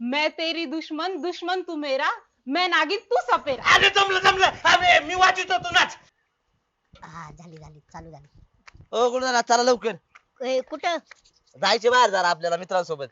मैं तेरी दुश्मन दुश्मन तू मेरा मैं नागिन तू सपेरा अरे जमलं जमलं. अरे मी वाचित होतो नाच. हा झाली झाली चालू झाली. ओ गुरुदारा चला लवकर. ए, कुठं? जायचे बाहेर जरा आपल्याला मित्रांसोबत.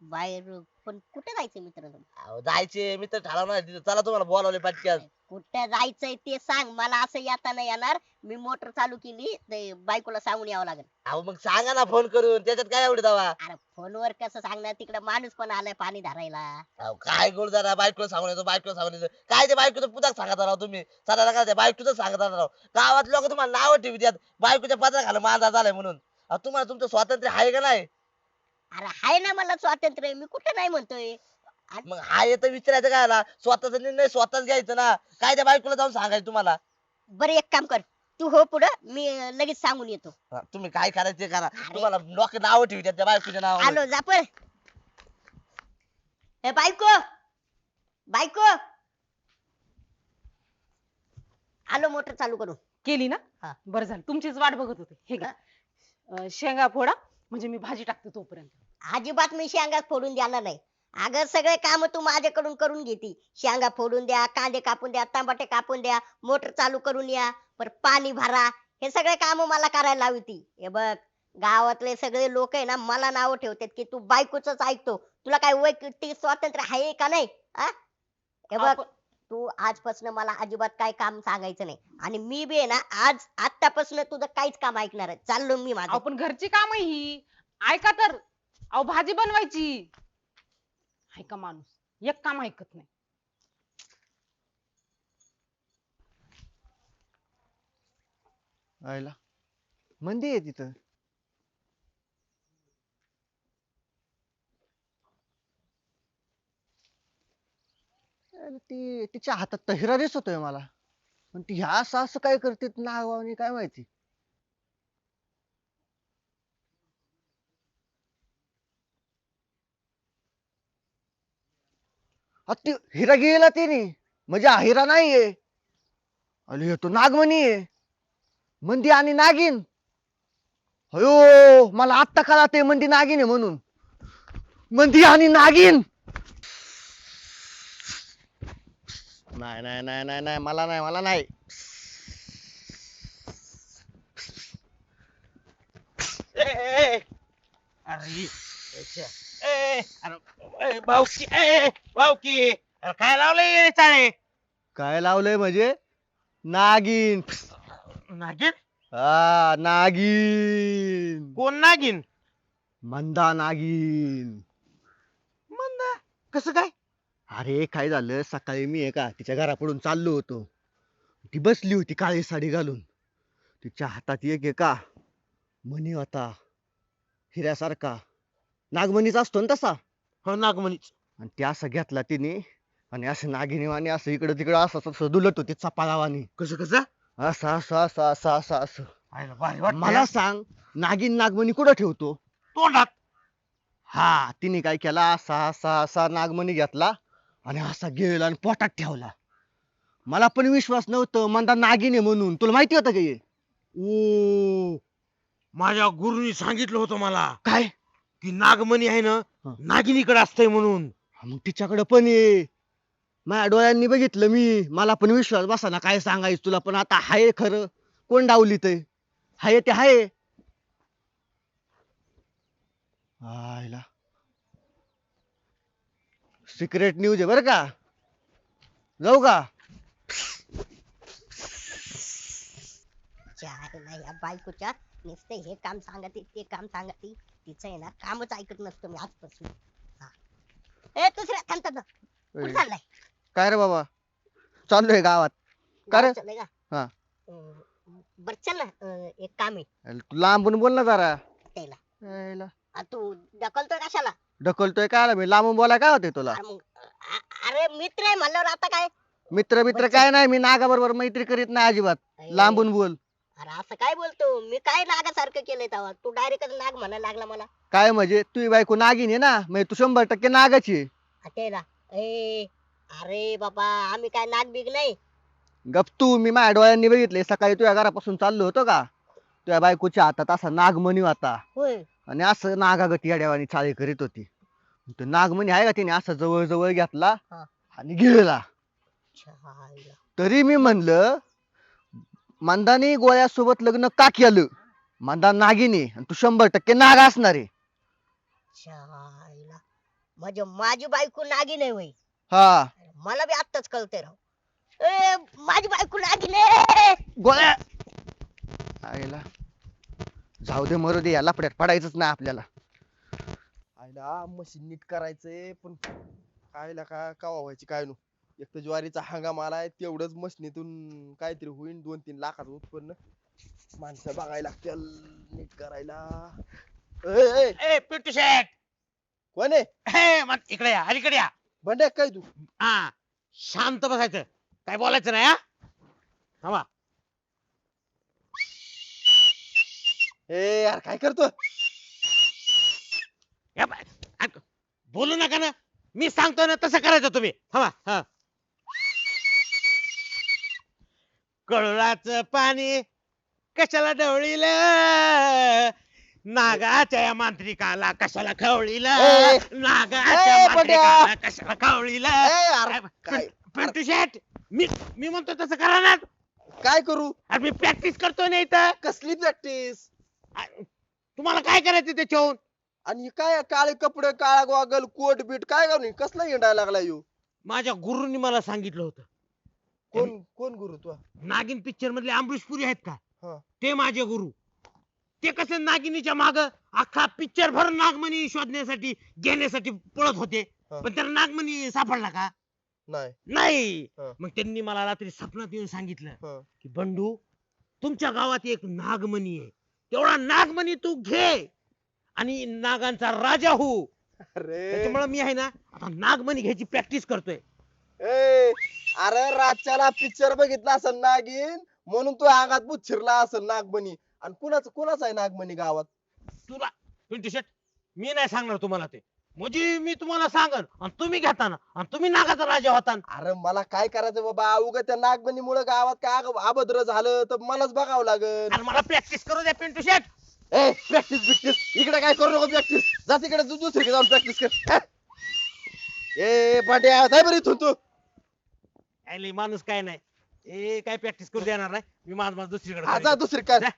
बाहेर पण कुठं जायचं मित्र अहो, जायचे. मित्र ठरवणार तिथं. चला तुम्हाला बोलावले पटक्यात कुठं जायचंय ते सांग. मला असं येता नाही येणार. मी मोटर चालू केली ते बायकोला सांगून यावं लागेल. अहो मग सांगा ना फोन करून. त्याच्यात काय एवढे दावा? अरे फोनवर कसं सांगणार? तिकडे माणूस पण आलाय पाणी धरायला. अहो काय गुरुदारा बायकोला सांगून येतो बायकोला सांगून येतो. काय ते बायकोचं पुताक सांगत राव तुम्ही? सदा का त्या बायकोच सांगत राव गावात लोक तुम्हाला नाव ठेवतात. बायकोच्या पत्रा खाला मांजा झालाय म्हणून. अहो, तुम्हाला तुमचं स्वातंत्र्य आहे का नाही? अरे हाय ना मला स्वातंत्र्य मी कुठं नाही म्हणतोय? मग हा येतं विचारायचं काय आला स्वतःचा निर्णय स्वतःच घ्यायचं ना. काय त्या बायकोला जाऊन सांगायचं तुम्हाला? बरं एक काम कर. तू हो पुढं मी अं, लगेच सांगून येतो. हा, तुम्ही काय करायचं ते करा. तुम्हाला लोक नाव ठेवतात त्या बायकोच्या नावावर. आलो जापर ए बायको! बायको! आलो मोटर चालू करू. केली ना? हा. बरं झालं तुमचीच वाट बघत होते. हे घ्या. अं, शेंगा फोडा. म्हणजे मी भाजी टाकते तोपर्यंत. अजिबात मी शेंगा फोडून द्यायला नाही. अगं सगळे काम तू माझ्याकडून करून घेती. शेंगा फोडून द्या कांदे कापून द्या टमाटे कापून द्या मोटर चालू करून या पर पाणी भरा. हे सगळे काम मला करायला लावती. हे बघ गावातले सगळे लोक आहे ना मला नाव ठेवतात की तू बायकोच ऐकतो. तुला काय वैयक्तिक स्वातंत्र्य आहे का नाही? आ? हे बघ. आपण- तू आजपासून मला अजिबात काय काम सांगायचं नाही. आणि मी बी आहे ना आज आतापासून तुझं काहीच काम ऐकणार आहे. चाललो मी माझं. आपण घरची काम ही. ऐका तर. अहो भाजी बनवायची. ऐका माणूस. एक काम ऐकत नाही. आयला मंदी आहे तिथं. अरे ती तिच्या हातात तहिरा दिसतोय मला. पण ती ह्या असं असं काय करते नागवानी काय माहिती? अ, ती हिरा गेला तिने. म्हणजे हा हिरा नाहीये. अरे तो नागमणी आहे. मंदी आणि नागिन अयो मला आत्ता कळत ते मंदी नागिन आहे म्हणून. मंदी आणि नागिन नाही नाही नाही नाही नाही मला नाही मला नाही. ए, ए, ए. अरे अच्छा. ए, अरे ए, भाऊकी ए भाऊकी अरे काय लावलंय चाळे? काय लावलंय म्हणजे? नागिन. नागिन? हा नागिन. कोण नागिन? मंदा नागिन. मंदा? कसं काय? अरे काय झालं? सकाळी मी एका तिच्या घरापुढून चाललो होतो. ती बसली होती काळी साडी घालून. तिच्या हातात एक एका मणी होता. हिऱ्यासारखा. नागमणीच असतो ना तसा? हो नागमणीच. आणि ते असं घेतला तिने. आणि असं नागिनीवाणी असं इकडं तिकडं असं असं दुलट होते चपाळावानी कसं कसं? असं असं असं असं असं असं. आयला भारी वाटतंय. मला सांग नागिन नागमणी कुठं ठेवतो? तोंडात. हा तिने काय केला? असा असा असा नागमणी घेतला. आणि असा गेला आणि पोटात ठेवला. मला पण विश्वास नव्हतं मंदा नागिन आहे म्हणून. तुला माहिती होतं का हे? ओ माझ्या गुरुनी सांगितलं होतं मला. काय? की नागमणी आहे ना हं. नागिनीकडे असतंय म्हणून. हा, मग तिच्याकडे पण ये. माझ्या डोळ्यांनी बघितलं मी. मला पण विश्वास बसा ना काय सांगायचं तुला पण. आता हाय खरं. कोण डावली ते? हाय ते हाय. आयला. सिक्रेट न्यूज आहे बरं का? जाऊ का? चायला या बायकोच्या नुसते हे काम सांगते ते काम सांगते. तिचं आहे ना कामच ऐकत नसतो मी आजपासून. हा. ए दुसऱ्या थांब थांब थांब. कुठं चाललाय? काय रे बाबा? चाललोय गावात. का रे? गावात चाललंय का? हा. अं, बर चल ना अं, एक काम आहे. अरे तू लांबून बोल ना जरा. त्याला. यायला. आ, तू ढकलतोय कशाला? ढकलतोय काय आला मी? लांबून बोलाय काय होते तुला? अरे मग अ- अरे मित्र आहे म्हणल्यावर आता काय? मित्र मित्र काय नाही मी नागा बरोबर मैत्री करीत नाही अजिबात. लांबून बोल. अरे असं काय बोलतो? मी काय नागासारखं केलंय तेव्हा तू डायरेक्ट नाग म्हणायला लागला मला. काय म्हणजे? तुझी बायको नागिन आहे ना? म्हणजे तू शंभर टक्के नागाची आहे. ए अरे बाबा आम्ही काय नाग बिग नाही? गप तू मी माझ्या डोळ्यांनी बघितले सकाळी तुझ्या घरापासून चाललो होतो का? तुझ्या बायकोच्या हातात असा नागमणी होता होय. आणि असं नागागती अड्यावानी चाळी करीत होती. तो नागमणी आहे का त्याने असा जवळ जवळ घेतला हा. आणि गिळला. तरी मी म्हणलं मंदाने गोळ्यासोबत लग्न का केलं? मंदा नागिनी आणि तू शंभर टक्के नाग असणार आहे. म्हणजे माझी बायको नागिन आहे वय हा. मला बी आत्ताच कळते राव. ए माझी बायको नागिन! आहे गोळ्या आईला जाऊ दे मरू दे या लपड्यात पडायचंच नाही आपल्याला. आयला मशीन नीट करायचंय पण कायला का कवा व्हायची काय नु. एक तर ज्वारीचा हंगाम आलाय तेवढंच मशनीतून काहीतरी होईन दोन तीन लाखाचं उत्पन्न. माणसं बघायला लागतील नीट करायला. ए, ए, ए! पिंटू शेट कोण आहे? हे मग इकडे या अलीकडे या. बंड्या काय तू? हा शांत बसायचं. काय बोलायचं नाही हा? थांबा. ए यार काय करतो? या बोलू नका ना. मी सांगतो ना तसं करायचं तुम्ही. थांबा हा. कळुळाच पाणी कशाला ढवळील? नागाच्या या मांत्रिकाला कशाला खवळील? ए, नागाच्या ए, मांत्रिकाला कशाला खवळील? ए, काय पिंटू शेट मी मी म्हणतो तसं करा ना. काय करू? अरे मी प्रॅक्टिस करतोय ना इथं. कसली प्रॅक्टिस तुम्हाला काय करायचं त्याच्याहून? आणि हे काय काळे कपडे काळा गॉगल कोट बीट काय घालून कसला हिंडायला लागला येऊ माझ्या गुरुंनी मला सांगितलं होतं. कोण कोण गुरु तू? नागिन पिक्चर मधले अमरीश पुरी आहेत का? हा. ते माझे गुरु. ते कसे नागिनीच्या माग अख्खा पिक्चर भर नागमणी शोधण्यासाठी घेण्यासाठी पळत होते. हा. पण त्याला नागमणी सापडला का? नाही. नाही. हा. मग त्यांनी मला रात्री स्वप्नात येऊन सांगितलं हा. की बंडू तुमच्या गावात एक नागमणी आहे. तेवढा नागमणी तू घे. आणि नागांचा राजा हो. अरे. त्याच्यामुळे मी आहे ना आता नागमणी घ्यायची प्रॅक्टिस करतोय. ए अरे रातच्याला पिक्चर बघितला असेल नागिन म्हणून तो अंगात बुत शिरला असेल नागमणी आणि कुणाचं कुणाचं आहे नागमणी गावात? तुला पिंटू शेट मी नाही सांगणार तुम्हाला ते. म्हणजे मी तुम्हाला सांगन आणि तुम्ही घेताना आणि तुम्ही नागाचा राजा होता अरे मला काय करायचं बाबा? उगा त्या नागमणीमुळे गावात काय अभद्र झालं तर मलाच बघावं लागल आणि मला प्रॅक्टिस करू द्या पिंटू शेट ए प्रॅक्टिस प्रॅक्टिस इकडे काय करू नको प्रॅक्टिस जा तिकडे तू दुसरीकडे जाऊन प्रॅक्टिस कर. हा? ए पाट्या जाय बरं इथून तू. आयले माणूस काय नाही. ए काय प्रॅक्टिस करू देणार नाही? मी माझ माझ दुसरीकडे हा, करेन. जा दुसरी काय जा.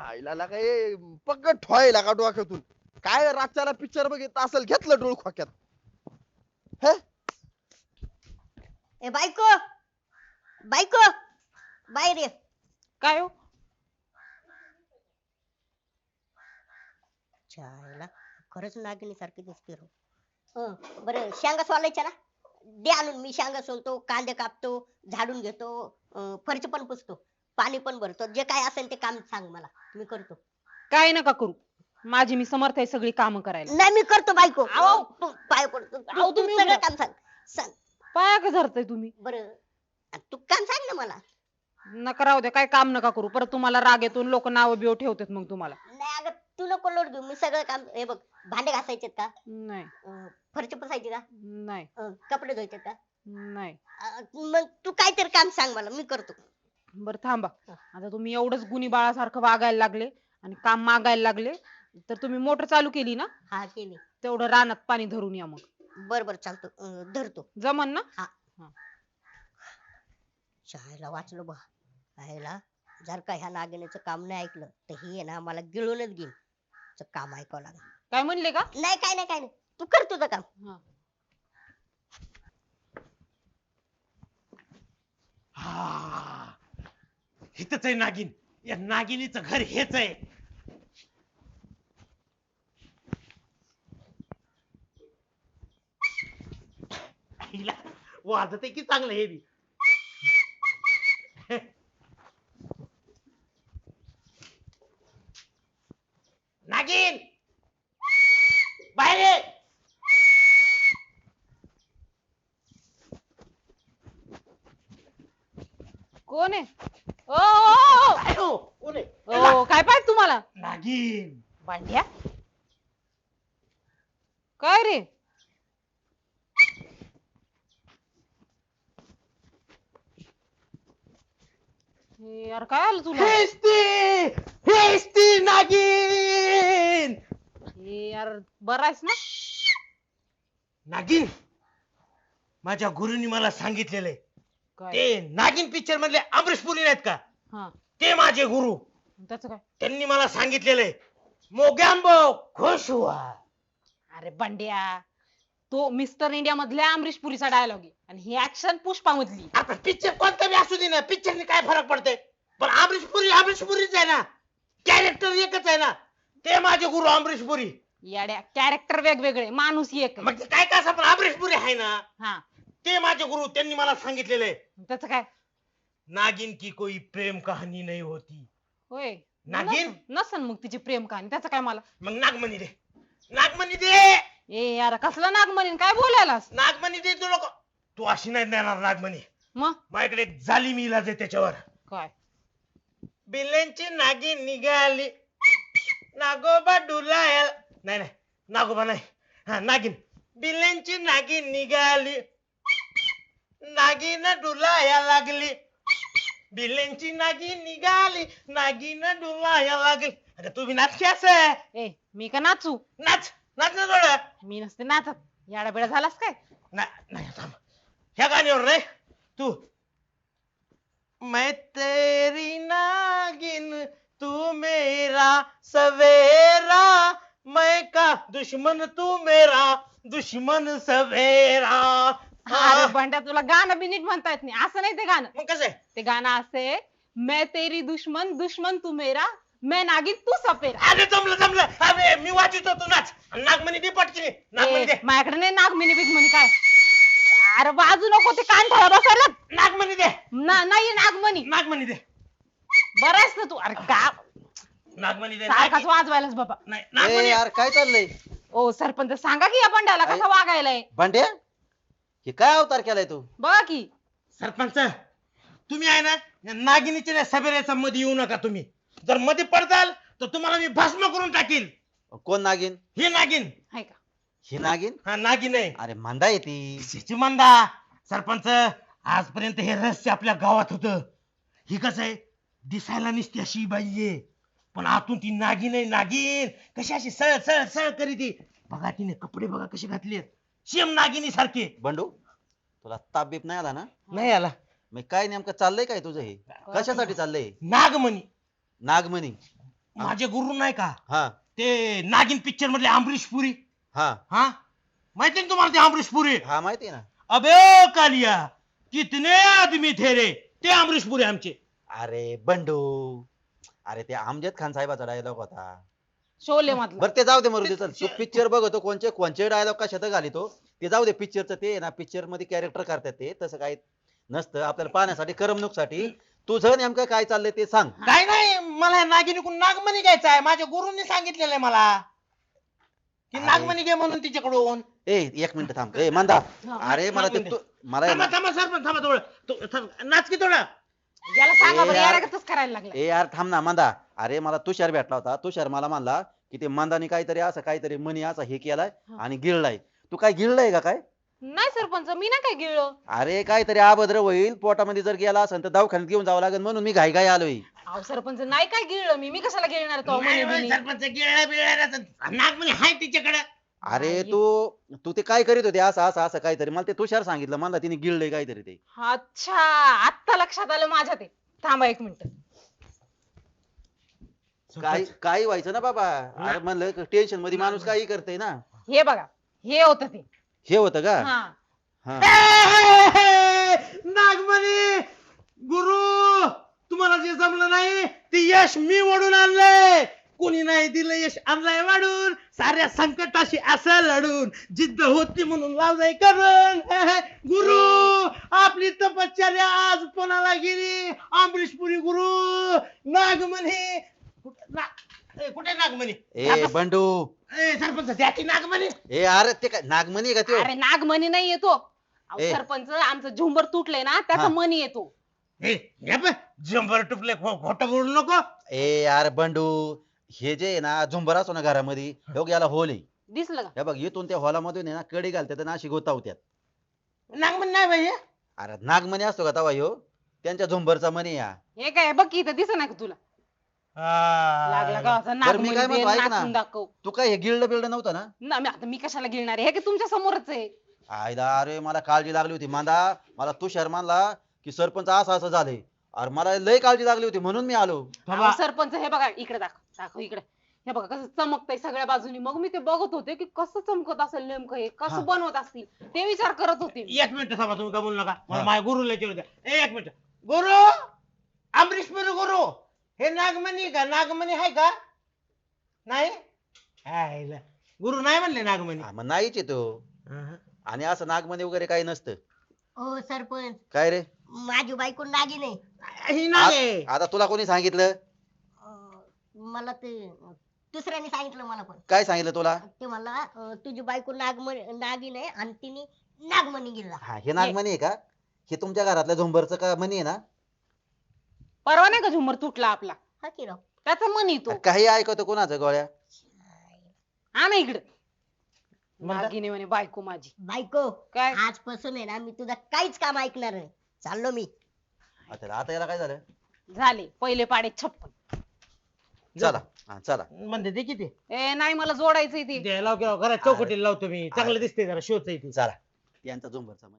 आईला काय पक्क ठोयला का डोक्यातून. काय रातच्याला पिक्चर बघितलं असेल घेतलं डोळ खोक्यात. ए बायको! बायको! बाहेर ये. काय हो? छायला खरंच नागिनी सारखी दिसते राव हं, बरं शेंगा सोलायच्या ना? दे आणून मी शेंगा सोलतो कांदे कापतो झाडून घेतो अं, फरची पण पुसतो पाणी पण भरतो जे काय असेल ते काम सांग मला मी करतो. काय नका करू. माझी मी समर्थ आहे सगळी कामं करायला. नाही मी करतो बायको. आहो. तू पाय पडतो तू- आहो, तू तुम्ही सगळं उभं काम सांग. सांग. पाया का धरताय तुम्ही. बरं. तू काम सांग ना मला. नका राहू द्या काय काम नका करू. परत तुम्हाला राग येतो लोक नाव बिव ठेवतात मग तुम्हाला. नाही अगं तू नको लोट घेऊ. मी सगळं काम हे बघ भांडे घासायचेत का? नाही. अं, फरची पुसायची का? नाही. अं, कपडे धुवायचे का? नाही. अं, मग तू काहीतरी काम सांग मला मी करतो. बरं थांबा. आता तुम्ही एवढंच गुणी बाळासारखं वागायला लागले आणि काम मागायला लागले. तर तुम्ही मोटर चालू केली ना? हा केली. तेवढं रानात पाणी धरून या मग. बर बर चालतो. अं, धरतो. जमन ना? शाळेला वाचलो बा शाळेला जर का ह्या नागिनीचं काम नाही ऐकलं तर ही आहे ना मला गिळूनच घेईन. चं काम ऐकावं लागेल. काय म्हणले का? नाही काय नाही काय नाही. तू कर तुझं काम. हा. हा. इथंच आहे नागिन. या नागिनीचं घर हेच आहे. आईला वाजत की चांगलं हे बी. नागिन! बाहेर ये. कोण आहे? ओ, ओ, ओ, काय हो? कोण आहे? ओ, ओ, काय पाहिजे तुम्हाला? नागिन! भांड्या? काय रे? हे यार काय आलं तुला? हेच ती हेच ती नागिन यार बरं आहेस ना? नागिन? माझ्या गुरुनी मला सांगितलेलं आहे काय? ते नागिन पिक्चर मधले अमरीश पुरी नाहीत का? हा. ते माझे गुरु. त्याचं काय? त्यांनी मला सांगितलेलं आहे मोग्यांबो खुश हुआ अरे बंड्या तो मिस्टर इंडिया मधल्या अमरीश पुरीचा डायलॉग आहे. आणि ही ऍक्शन पुष्पा मधली आता पिक्चर कोणता बी असू दे ना पिक्चरने काय फरक पडतंय? पण अमरीश पुरी अमरीश पुरीच आहे ना. कॅरेक्टर एकच आहे ना. ते माझे गुरु अमरीश पुरी. याड्या कॅरेक्टर वेगवेगळे माणूस एक आहे. मग ते काय पण अमरीश पुरी आहे ना हा. ते माझे गुरु त्यांनी मला सांगितलेलं आहे. त्याचं काय? नागिन की कोई प्रेम कहानी नाही होती. होय. नागिन? नसन- नसन मग तिची प्रेम कहाणी. त्याचं काय मला? मग नागमणी दे. नागमणी दे! ए यार कसला नागमणी काय बोलायलास? नागमणी दे तू लोक तू अशी नाही देणार नागमणी. मग माझ्याकडे एक जालिम इलाज आहे त्याच्यावर. काय? बिल्यांची नागिन निघाली. नागोबा डुलायल नाही नाही नागोबा नाही. हा नागिन. बिल्यांची नागिन निघाली. नागिन डुलाया लागली. बिल्यांची नागिन निघाली. नागिन डुलाया लागली. अगं तू बी नाच की असं? ए मी का नाचू? नाच. नाच ना थोडं मी नसते नाचत. याडा बेडा झालास काय? ना- नाही थांब. ह्या गाण्यावर नाही तू. मैं तेरी नागिन तू मेरा सवेरा. मैं का दुश्मन तू मेरा दुश्मन सवेरा. अरे बंड्या तुला गाणं बी नीट म्हणता येत नाही. असं नाही ते गाणं. मग कसं आहे? ते गाणं असे मैं तेरी दुश्मन दुश्मन तू मेरा मैं नागिन तू सपेरा अरे जमलं जमलं. अरे मी वाचितो तू नाच. नागमणी दे पटकी नागमणी दे ए, माझ्याकडे नाही नागमिनी बिगमनी काय? अरे बाजू नको ते कान ठेवा बसायला नागमणी दे. ना- नाही नागमणी. नागमणी दे. बरं आहेस ना तू? अरे का नागमणी दे सारखाच वाजवायलाच बाबा. नाही ए नागमणी यार काय चाललंय? ओ सरपंच सांगा की या बंड्याला कसा वागायलाय? भांड्या? हे काय अवतार केलाय तू? बघा की. सरपंच तुम्ही आहे ना या नागिनीच्या सभेच्या मध्ये येऊ नका तुम्ही. जर मध्ये पडताल तर तुम्हाला मी भस्म करून टाकील कोण नागिन? ही नागिन. हाय का? ही नागिन? हा नागिन आहे. अरे मांदा येते मंदा. सरपंच आजपर्यंत हे रहस्य आपल्या गावात होत. ही कसं आहे? दिसायला निसती अशी बाई आहे. पण आतून ती नागिन आहे नागिन. कशी अशी सळ सळ सळ करी ती. बघा तिने कपडे बघा कसे घातले शेम नागिनी सारखे. बंडू तुला ताप बीप नाही आला ना? नाही आला. मग काय नेमकं चाललंय काय तुझं हे? कशासाठी चाललंय नागमणी. नागमणी. माझे गुरु नाही का? हा. ते नागिन पिक्चर मधले अमरीश पुरी. हा. हाँ? माहिती ना तुम्हाला ते अमरीश पुरी? हा माहिती ना. अबे कालिया कितने आदमी थे रे? ते अमरीश पुरी आमचे. अरे बंडू. अरे ते अमजद खान साहेबाचा डायलॉग होता. शोले मधला. बरं ते जाऊ दे मरू दे चल. तू पिक्चर बघतो कोणचे कोणचे डायलॉग कशात तो. ते जाऊ दे पिक्चरचं ते ना पिक्चरमध्ये कॅरेक्टर करतात ते. तसं काही नसतं. आपल्याला पाहण्यासाठी करमणुकीसाठी तुझं नेमकं काय चाललंय ते सांग. काय नाही मला या नागिनीकडून नागमणी घ्यायचा आहे. माझ्या गुरुंनी सांगितलेलं आहे मला. की अरे. नागमणी घे म्हणून तिच्याकडून. ए एक मिनिट थांब. ए मांदा. अरे मला ते तू मला थांबा ना- थांबा सरपंच थांबा थोडं. तो- थांब, नाच की थोडं. याला सांगा ए यार. करायला लागला? ए यार थांब ना मांदा. अरे मला तुषार भेटला होता. तुषार मला म्हणला की ते मांदाने काहीतरी असं काहीतरी मनी असं हे केलाय. आणि गिळलाय. तू काय गिळलंय का काय? नाही सरपंच मी ना काय गिळलो अरे काहीतरी अभद्र होईल पोटामध्ये जर गेला असेल तर दवाखान्यात घेऊन जावं लागेल म्हणून मी घाई घाई आलोय. अहो सरपंच नाही काय गिळलं मी. मी कशाला गिळणार तो म्हणे नाही. सरपंच. नागमणी हाय तिच्याकडे. अरे नाही. तू तू ते काय करीत होते? असं असं असं काहीतरी. मला ते तुषार सांगितलं. मला तिने गिळलंय काहीतरी ते. अच्छा आत्ता लक्षात आलं माझ्या ते. थांबा एक मिनिट. काही काही व्हायचं ना बाबा. अरे म्हणलं टेन्शनमध्ये माणूस काही करते ना. हे बघा हे होतं ते. हे होतं का? हा. हा. नागमणी! गुरु! तुम्हाला जे जमलं नाही ते यश मी ओढून आणलंय. कोणी नाही दिलं यश आणलंय वाढून. साऱ्या संकटाशी असं लढून जिद्द होती म्हणून लावलंय करून. गुरु! आपली तपश्चर्या आज कोणाला गेली? अमरीशपुरी गुरु! नागमणी! कुठे? ना- ए, कुठे नागमणी? ए बंडू. ए, सरपंच त्याची नागमणी? ए अरे ते काय नागमणी आहे का त्यो? अरे नागमणी नाही येतो. अहो, ए. सरपंच आमचं झुंबर तुटलंय ना त्याचा हा. मनी येतो. हे घे बे, जंभर टुपले खो- खोटं बोलू नको. ए यार बंडू हे जे आहे ना झुंबर असतो ना घरामध्ये हे. बघ याला होल आहे. दिसलं का? हे बघ इथून त्या हॉलामधून आहे ना कडी घालतात आणि अशी गोतावत्यात. नागमणी नाही बाई हे. अरे नागमणी असतो का तवा ह्यो? त्यांच्या झुंबरचा मनी या हे काय बघ की इथं दिसत नाही का तुला? लागला गावाचा नाग बरं, मी काय म्हणतो, ऐक ना. नाचून दाखव. तू काय हे गिल्ड बिल्ड नव्हतं ना? ना मी आता मी कशाला गिळणार आहे? हे की तुमच्या समोरच आहे? आयला अरे मला काळजी लागली होती. मांदा मला तुषार मानला की सरपंच असं असं झाले. अरे मला लय काळजी लागली होती म्हणून मी आलो. अहो, सरपंच हे बघा इकडे दाखव दाखव इकडे. हे बघा कसं चमकतंय सगळ्या बाजूनी. मग मी ते बघत होते की कसं चमकत असेल नेमकं हे? हा. कसं बनवत असतील? ते विचार करत होते मी. एक मिनिट थांबा तुम्ही का बोलू नका? मला हा. माझ्या गुरुला विचारू द्या. ए, एक मिनिट. गुरु! अमरीश गुरु! हे नागमणी का? नागमणी आहे का? नाही? हायला. गुरु नाही म्हणले नागमणी. हा, मग नाहीच आहे तो. अहं. आणि असं नागमणी वगैरे काही नसतं. हो सरपंच. काय रे? माझी बायको नागिन आहे ही नाग आहे. आता तुला कोणी सांगितलं? अं, मला ते दुसऱ्याने सांगितलं मला पण. काय सांगितलं तुला? ते मला अं, तुझी बायको नागमणी नागिन आहे आणि तिने नागमणी गेला. हा हे नागमणी आहे का? हे तुमच्या घरातल्या झुंबरचं का मणी आहे ना? परवा नाही का झुमर तुटला आपला? हा की राव. त्याचा मन येतो काही ऐकतो कोणाचं गोळ्या? हा ना इकडे. म्हणता? नागिनी म्हणे बायको माझी. बायको? काय? आजपासून आहे ना मी तुझं काहीच काम ऐकणार नाही. चाललो मी. आता आता याला काय झालं? झाले. पहिले पाडे छप्पन. चला. हा चला. म्हणते ते किती? ए नाही मला जोडायचंय ते. लाव घरात चौकटीला लावतो मी. चांगलं दिसते जरा शोच ती. चला. यांचा झुंबरचा